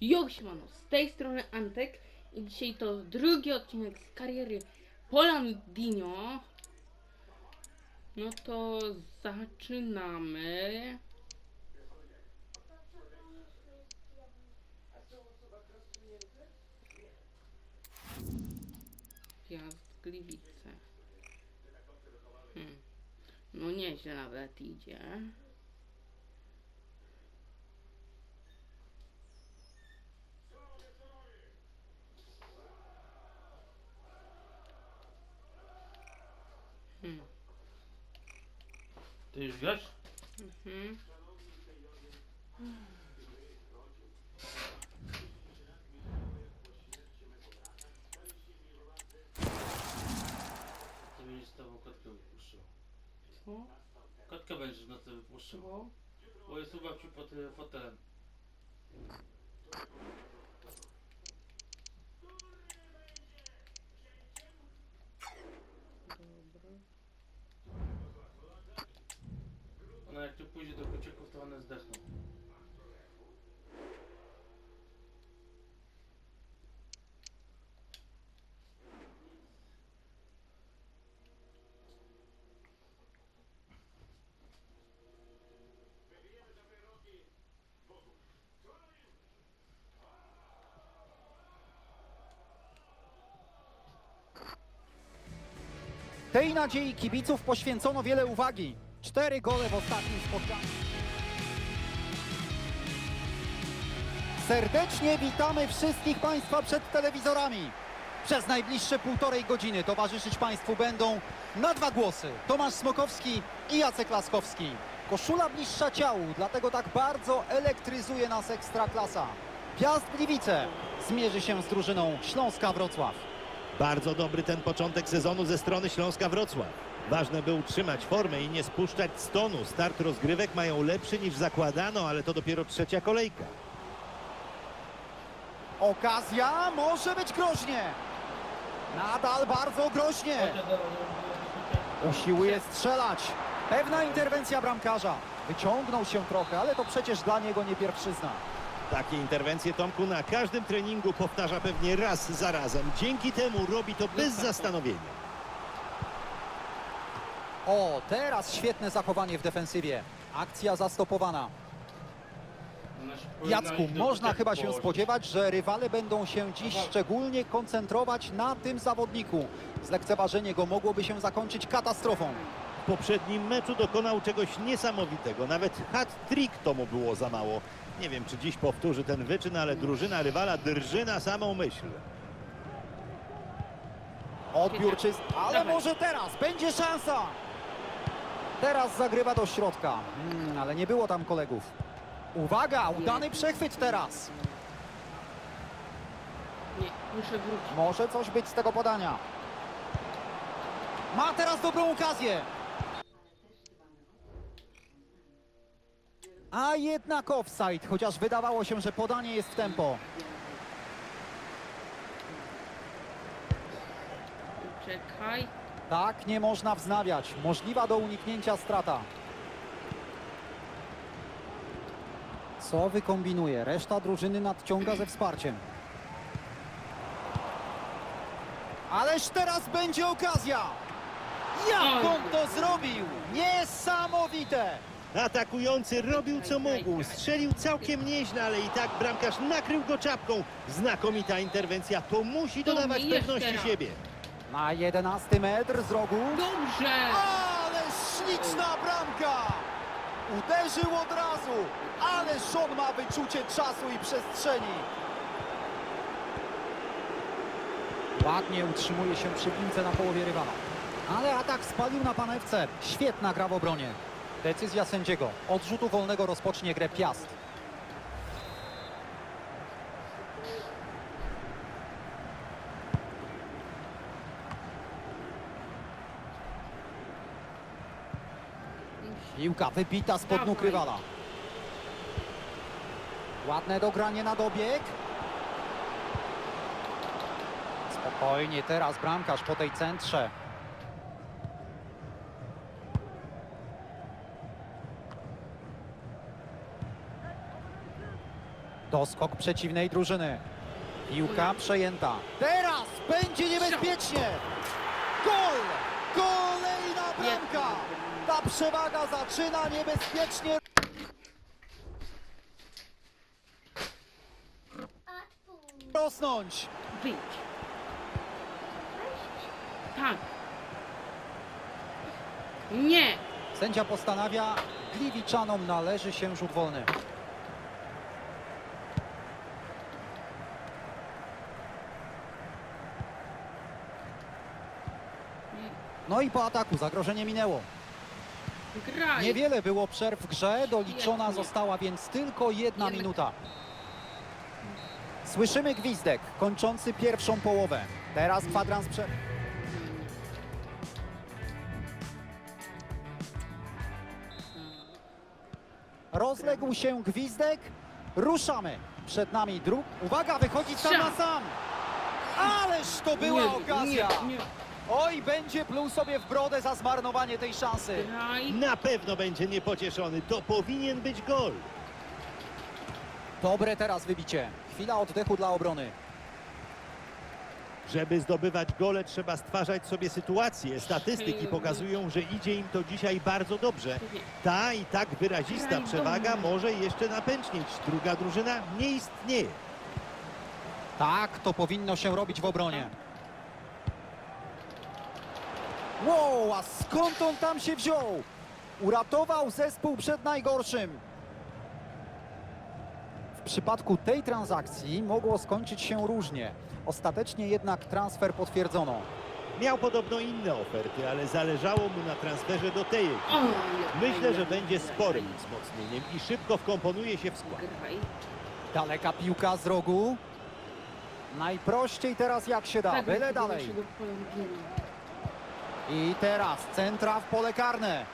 Jo, siemano, z tej strony Antek i dzisiaj to drugi odcinek z kariery Polandinio. No to zaczynamy. Gwiazd Gliwice. Hmm. No nieźle nawet idzie. Hmm. Ty już grasz? Mhm. Ty będziesz z tobą kotkę wypuszczał. Co? Kotkę będziesz na to wypuszczał. Bo jest u babci pod y, fotelem. Dobra. Ona jak tu pójdzie do to one zdechną. Tej nadziei kibiców poświęcono wiele uwagi. Cztery gole w ostatnim spotkaniu. Serdecznie witamy wszystkich Państwa przed telewizorami. Przez najbliższe półtorej godziny towarzyszyć Państwu będą na dwa głosy Tomasz Smokowski i Jacek Laskowski. Koszula bliższa ciału, dlatego tak bardzo elektryzuje nas Ekstraklasa. Piast Gliwice zmierzy się z drużyną Śląska Wrocław. Bardzo dobry ten początek sezonu ze strony Śląska Wrocław. Ważne by utrzymać formę i nie spuszczać z tonu. Start rozgrywek mają lepszy niż zakładano, ale to dopiero trzecia kolejka. Okazja może być groźnie. Nadal bardzo groźnie. Usiłuje strzelać. Pewna interwencja bramkarza. Wyciągnął się trochę, ale to przecież dla niego nie pierwszyzna. Takie interwencje Tomku na każdym treningu powtarza pewnie raz za razem. Dzięki temu robi to bez zastanowienia. O, teraz świetne zachowanie w defensywie. Akcja zastopowana. Jacku, można chyba się spodziewać, że rywale będą się dziś Aha. szczególnie koncentrować na tym zawodniku. Zlekceważenie go mogłoby się zakończyć katastrofą. W poprzednim meczu dokonał czegoś niesamowitego. Nawet hat-trick to mu było za mało. Nie wiem, czy dziś powtórzy ten wyczyn, ale drużyna rywala drży na samą myśl. Odbiór czyst, ale może teraz będzie szansa. Teraz zagrywa do środka, hmm, ale nie było tam kolegów. Uwaga, udany przechwyt teraz. Nie, muszę wrócić. Może coś być z tego podania. Ma teraz dobrą okazję. A jednak offside, chociaż wydawało się, że podanie jest w tempo. Czekaj. Tak nie można wznawiać. Możliwa do uniknięcia strata. Co wykombinuje? Reszta drużyny nadciąga ze wsparciem. Ależ teraz będzie okazja! Jak on to zrobił? Niesamowite! Atakujący robił co mógł, strzelił całkiem nieźle, ale i tak bramkarz nakrył go czapką. Znakomita interwencja, to musi dodawać pewności siebie. Na 11 metr z rogu. Dobrze! Ale śliczna bramka! Uderzył od razu, ale on ma wyczucie czasu i przestrzeni. Ładnie utrzymuje się przy piłce na połowie rywala. Ale atak spalił na panewce. Świetna gra w obronie. Decyzja sędziego. Od rzutu wolnego rozpocznie grę Piast. Piłka wybita spod nóg rywala. Ładne dogranie na dobieg. Spokojnie teraz bramkarz po tej centrze. Doskok przeciwnej drużyny. Piłka przejęta. Teraz będzie niebezpiecznie. Gol! Kolejna bramka! Ta przewaga zaczyna niebezpiecznie. Rosnąć. Wyjdź. Tak. Nie. Sędzia postanawia, Gliwiczanom należy się rzut wolny. No i po ataku zagrożenie minęło. Graj. Niewiele było przerw w grze, doliczona została więc tylko jedna Jednak- minuta. Słyszymy gwizdek kończący pierwszą połowę. Teraz kwadrans prze... Rozległ się gwizdek. Ruszamy. Przed nami druk. Uwaga, wychodzi sam na sam. Ależ to była okazja. Nie, nie. Oj, będzie pluł sobie w brodę za zmarnowanie tej szansy. Graj. Na pewno będzie niepocieszony. To powinien być gol. Dobre teraz wybicie. Chwila oddechu dla obrony. Żeby zdobywać gole, trzeba stwarzać sobie sytuacje. Statystyki pokazują, że idzie im to dzisiaj bardzo dobrze. Ta i tak wyrazista przewaga może jeszcze napęcznić. Druga drużyna nie istnieje. Tak, to powinno się robić w obronie. Wow, a skąd on tam się wziął? Uratował zespół przed najgorszym. W przypadku tej transakcji mogło skończyć się różnie. Ostatecznie jednak transfer potwierdzono. Miał podobno inne oferty, ale zależało mu na transferze do tej ekipy. Myślę, że będzie sporym wzmocnieniem i szybko wkomponuje się w skład. Daleka piłka z rogu. Najprościej teraz jak się da, Tak, byle dalej. I teraz centra w pole karne.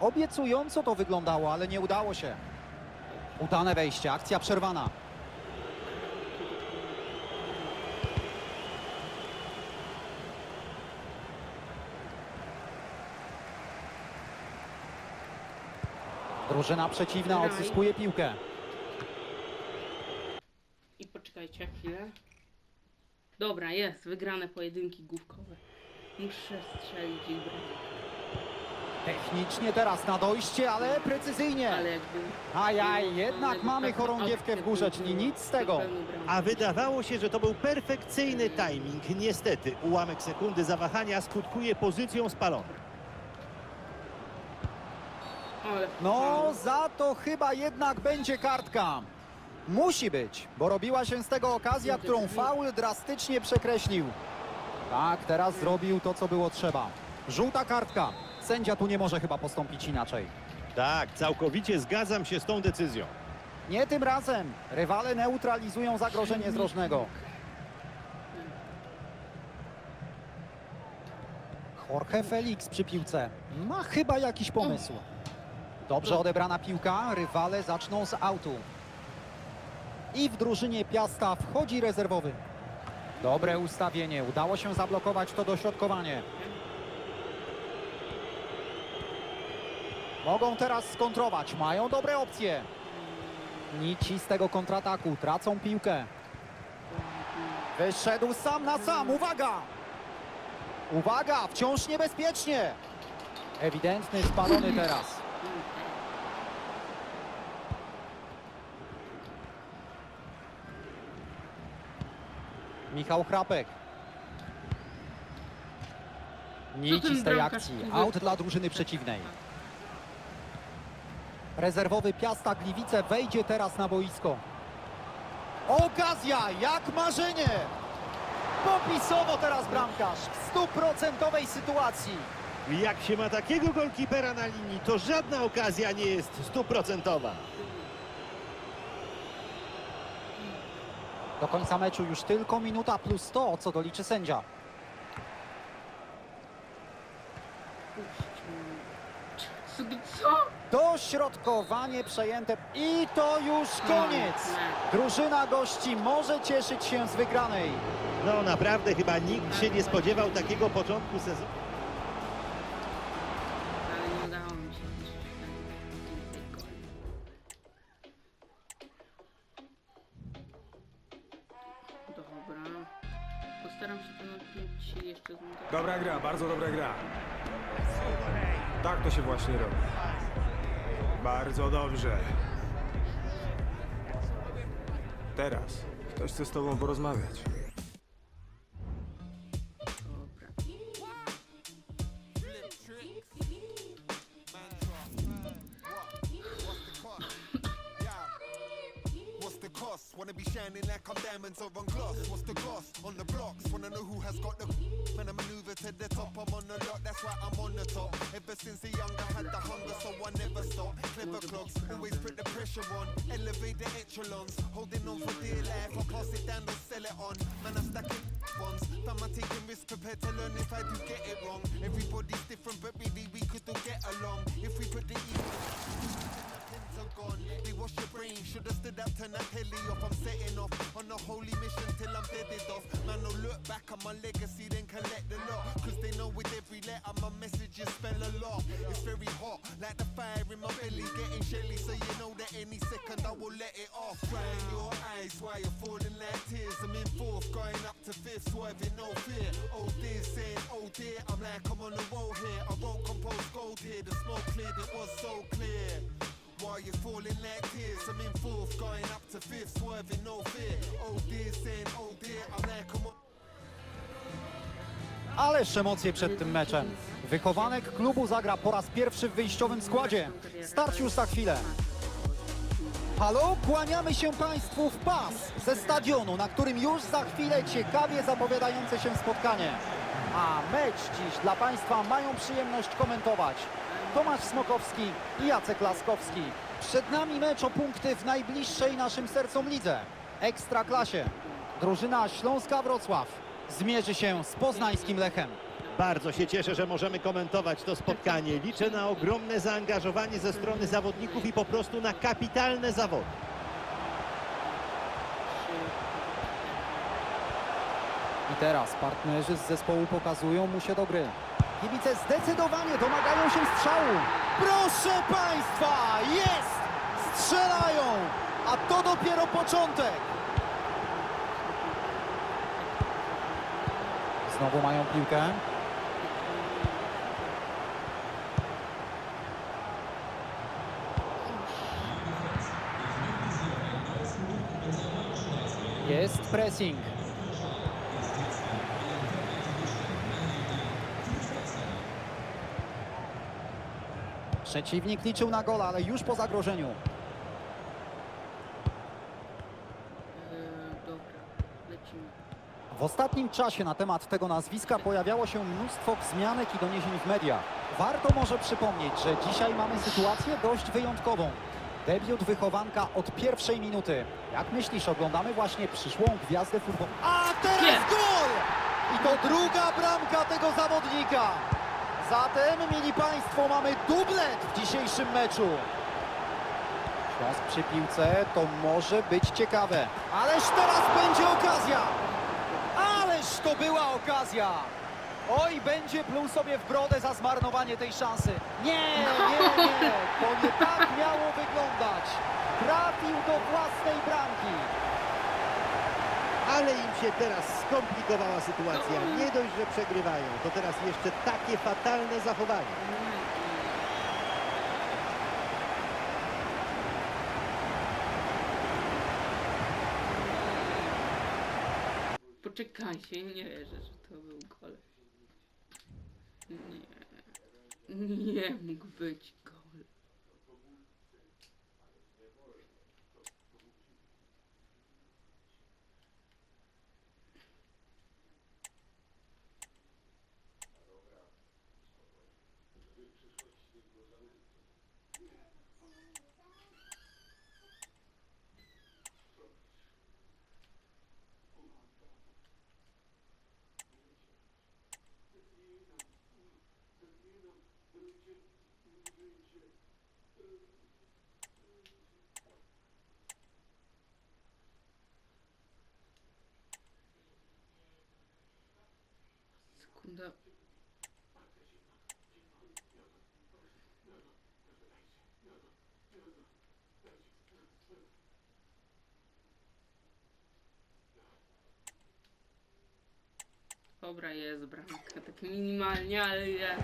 Obiecująco to wyglądało, ale nie udało się. Udane wejście, akcja przerwana. Drużyna przeciwna odzyskuje piłkę. I poczekajcie chwilę. Dobra, jest. Wygrane pojedynki główkowe. Muszę strzelić i brać. Technicznie teraz na dojście, ale precyzyjnie. Ale jakby... Ajaj, jednak mamy tak chorągiewkę w górze, czyli nic z tego. A wydawało się, że to był perfekcyjny timing. Niestety, ułamek sekundy zawahania skutkuje pozycją spaloną. No, za to chyba jednak będzie kartka. Musi być, bo robiła się z tego okazja, którą faul drastycznie przekreślił. Tak, teraz zrobił to, co było trzeba. Żółta kartka. Sędzia tu nie może chyba postąpić inaczej. Tak, całkowicie zgadzam się z tą decyzją. Nie tym razem. Rywale neutralizują zagrożenie z rożnego. Jorge Felix przy piłce. Ma chyba jakiś pomysł. Dobrze odebrana piłka. Rywale zaczną z autu. I w drużynie Piasta wchodzi rezerwowy. Dobre ustawienie. Udało się zablokować to dośrodkowanie. Mogą teraz skontrować. Mają dobre opcje. Nici z tego kontrataku. Tracą piłkę. Wyszedł sam na sam. Uwaga! Uwaga! Wciąż niebezpiecznie. Ewidentny spalony teraz. Michał Chrapek. Nici z tej akcji. Out dla drużyny przeciwnej. Rezerwowy Piasta Gliwice wejdzie teraz na boisko. Okazja, jak marzenie! Popisowo teraz bramkarz w stuprocentowej sytuacji. Jak się ma takiego golkipera na linii, to żadna okazja nie jest stuprocentowa. Do końca meczu już tylko minuta plus 100, co doliczy sędzia. Co? Dośrodkowanie przejęte i to już koniec. Drużyna gości może cieszyć się z wygranej. No naprawdę chyba nikt się nie spodziewał takiego początku sezonu. Dobra gra, bardzo dobra gra. Tak to się właśnie robi. Bardzo dobrze. Teraz ktoś chce z tobą porozmawiać. Wanna be shining like I'm diamonds or on gloss? What's the cost? On the blocks, wanna know who has got the when I maneuver to the top, I'm on the lot, that's why I'm on the top. Ever since a young I had the hunger, so I never stop. Clever clocks, always put the pressure on. Elevate the echelons, holding on for dear life. I pass it down, don't sell it on. Man, I'm stacking ones. Fam, I'm taking risks, prepared to learn if I do get it wrong. Everybody's different, but really we could all get along. If we put the They wash your brain, should've stood up, that telly off. I'm setting off on a holy mission till I'm deaded off. Man, no look back on my legacy, then collect the lot. Cause they know with every letter my messages spell a lot. It's very hot, like the fire in my belly, getting shelly. So you know that any second I will let it off. Crying your eyes while you're falling like tears. I'm in fourth, going up to fifth, swerving no fear. Oh dear, saying oh dear, I'm like I'm on the roll here. I won't compose gold here, the smoke cleared, it was so clear. While you're falling like tears, I'm in fourth, going up to fifth, swerving no fear. Oh dear, saying oh dear, I'm I'm on. Ależ emocje przed tym meczem. Wychowanek klubu zagra po raz pierwszy w wyjściowym składzie. Start już za chwilę. Halo, kłaniamy się Państwu w pas ze stadionu, na którym już za chwilę ciekawie zapowiadające się spotkanie. A mecz dziś dla Państwa mają przyjemność komentować Tomasz Smokowski i Jacek Laskowski. Przed nami mecz o punkty w najbliższej naszym sercom lidze, Ekstraklasie. Drużyna Śląska Wrocław zmierzy się z poznańskim Lechem. Bardzo się cieszę, że możemy komentować to spotkanie. Liczę na ogromne zaangażowanie ze strony zawodników i po prostu na kapitalne zawody. I teraz partnerzy z zespołu pokazują mu się do gry. Kibice zdecydowanie domagają się strzału. Proszę Państwa, jest! Strzelają! A to dopiero początek. Znowu mają piłkę. Jest pressing. Przeciwnik liczył na gola, ale już po zagrożeniu. Lecimy. W ostatnim czasie na temat tego nazwiska pojawiało się mnóstwo wzmianek i doniesień w mediach. Warto może przypomnieć, że dzisiaj mamy sytuację dość wyjątkową. Debiut wychowanka od pierwszej minuty. Jak myślisz, oglądamy właśnie przyszłą gwiazdę futbolu? A teraz gol! I to druga bramka tego zawodnika. Zatem, mili Państwo, mamy dublet w dzisiejszym meczu. Śląsk przy piłce to może być ciekawe. Ależ teraz będzie okazja! Ależ to była okazja! Oj, będzie pluł sobie w brodę za zmarnowanie tej szansy. Nie, nie, nie, to nie tak miało wyglądać. Trafił do własnej bramki. Ale im się teraz skomplikowała sytuacja. Nie dość, że przegrywają, to teraz jeszcze takie fatalne zachowanie. Poczekajcie, nie wierzę, że to był gol. Nie. Nie mógł być gol. Dobra, jest bramka. Tak minimalnie, ale jest.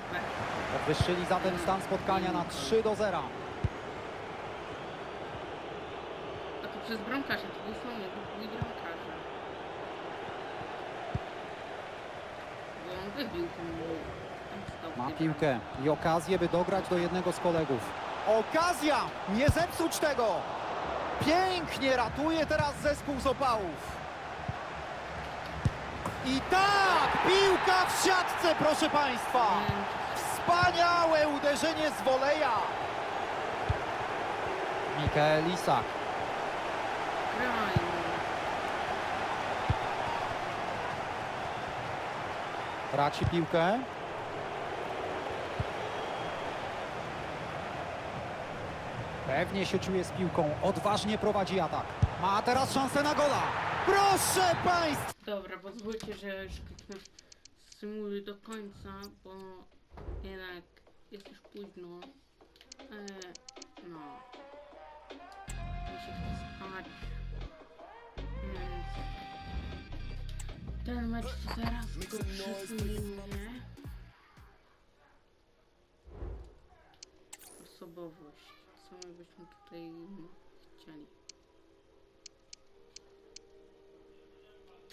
Podwyższyli zatem stan spotkania na 3 do 0. A to przez bramkarza, to nie są byli bramkarze. Bo on wybił ten stał Ma piłkę i okazję, by dograć do jednego z kolegów. Okazja! Nie zepsuć tego! Pięknie ratuje teraz zespół z opałów. I tak! Piłka w siatce, proszę Państwa! Wspaniałe uderzenie z woleja! Mikael Isak. Traci piłkę. Pewnie się czuje z piłką. Odważnie prowadzi atak. Ma teraz szansę na gola. Proszę Państwa! Dobra, pozwólcie, że już kliknę do końca, bo jednak jest już późno. E, no. Mi się chce spać. Więc ten mecz to teraz go przesuniemy. Osobowość. Co my byśmy tutaj chcieli?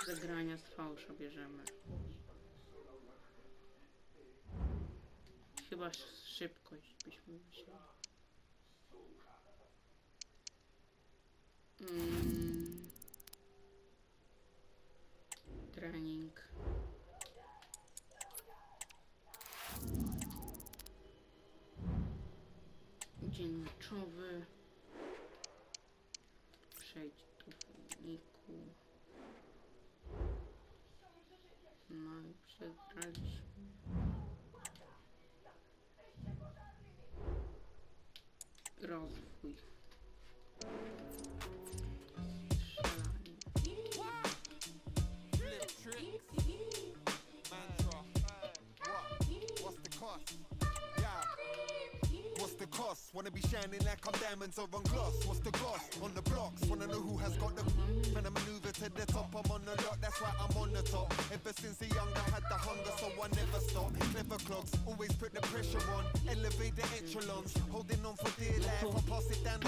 Zagrania z fałsza bierzemy. Chyba sz- szybkość byśmy wzięli. Mm. Trening. Dzień meczowy. girls' week. Cost? Wanna be shining like I'm diamonds or on gloss. What's the cost? On the blocks. Wanna know who has got the When I maneuver to the top, I'm on the lot. That's why I'm on the top. Ever since a young, I had the hunger, so I never stop. Clever clocks, always put the pressure on. Elevate the echelons. Holding on for dear life, I pass it down.